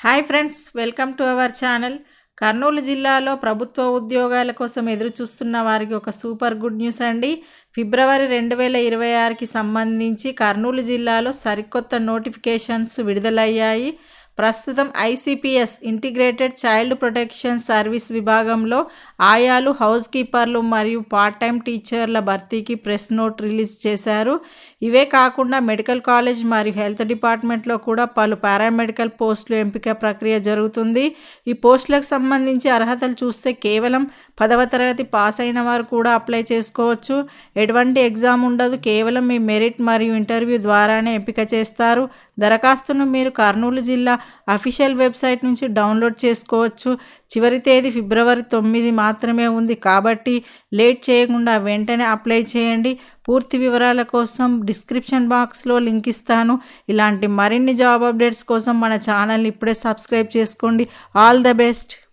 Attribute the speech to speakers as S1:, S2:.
S1: Hi friends welcome to our channel. Kurnool జిల్లాలో ప్రభుత్వ ఉద్యోగాల కోసం ఎదురు చూస్తున్న వారికి ఒక సూపర్ గుడ్ న్యూస్ అండి. ఫిబ్రవరి రెండు వేల ఇరవై ఆరుకి సంబంధించి కర్నూలు జిల్లాలో సరికొత్త నోటిఫికేషన్స్ విడుదలయ్యాయి. ప్రస్తుతం ICPS integrated child protection service విభాగంలో ఆయాలు హౌస్ కీపర్లు మరియు పార్ట్ టైం టీచర్ల భర్తీకి ప్రెస్ నోట్ రిలీజ్ చేశారు. ఇవే కాకుండా మెడికల్ కాలేజ్ మరియు హెల్త్ డిపార్ట్మెంట్లో కూడా పలు పారామెడికల్ పోస్టులు ఎంపిక ప్రక్రియ జరుగుతుంది. ఈ పోస్టులకు సంబంధించి అర్హతలు చూస్తే కేవలం పదవ తరగతి పాస్ అయిన వారు కూడా అప్లై చేసుకోవచ్చు. ఎటువంటి ఎగ్జామ్ ఉండదు. కేవలం మీ మెరిట్ మరియు ఇంటర్వ్యూ ద్వారానే ఎంపిక చేస్తారు. దరఖాస్తును మీరు కర్నూలు జిల్లా అఫీషియల్ వెబ్సైట్ నుంచి డౌన్లోడ్ చేసుకోవచ్చు. చివరి తేదీ ఫిబ్రవరి తొమ్మిది మాత్రమే ఉంది కాబట్టి లేట్ చేయకుండా వెంటనే అప్లై చేయండి. పూర్తి వివరాల కోసం డిస్క్రిప్షన్ బాక్స్లో లింక్ ఇస్తాను. ఇలాంటి మరిన్ని జాబ్ అప్డేట్స్ కోసం మన ఛానల్ని ఇప్పుడే సబ్స్క్రైబ్ చేసుకోండి. All the best.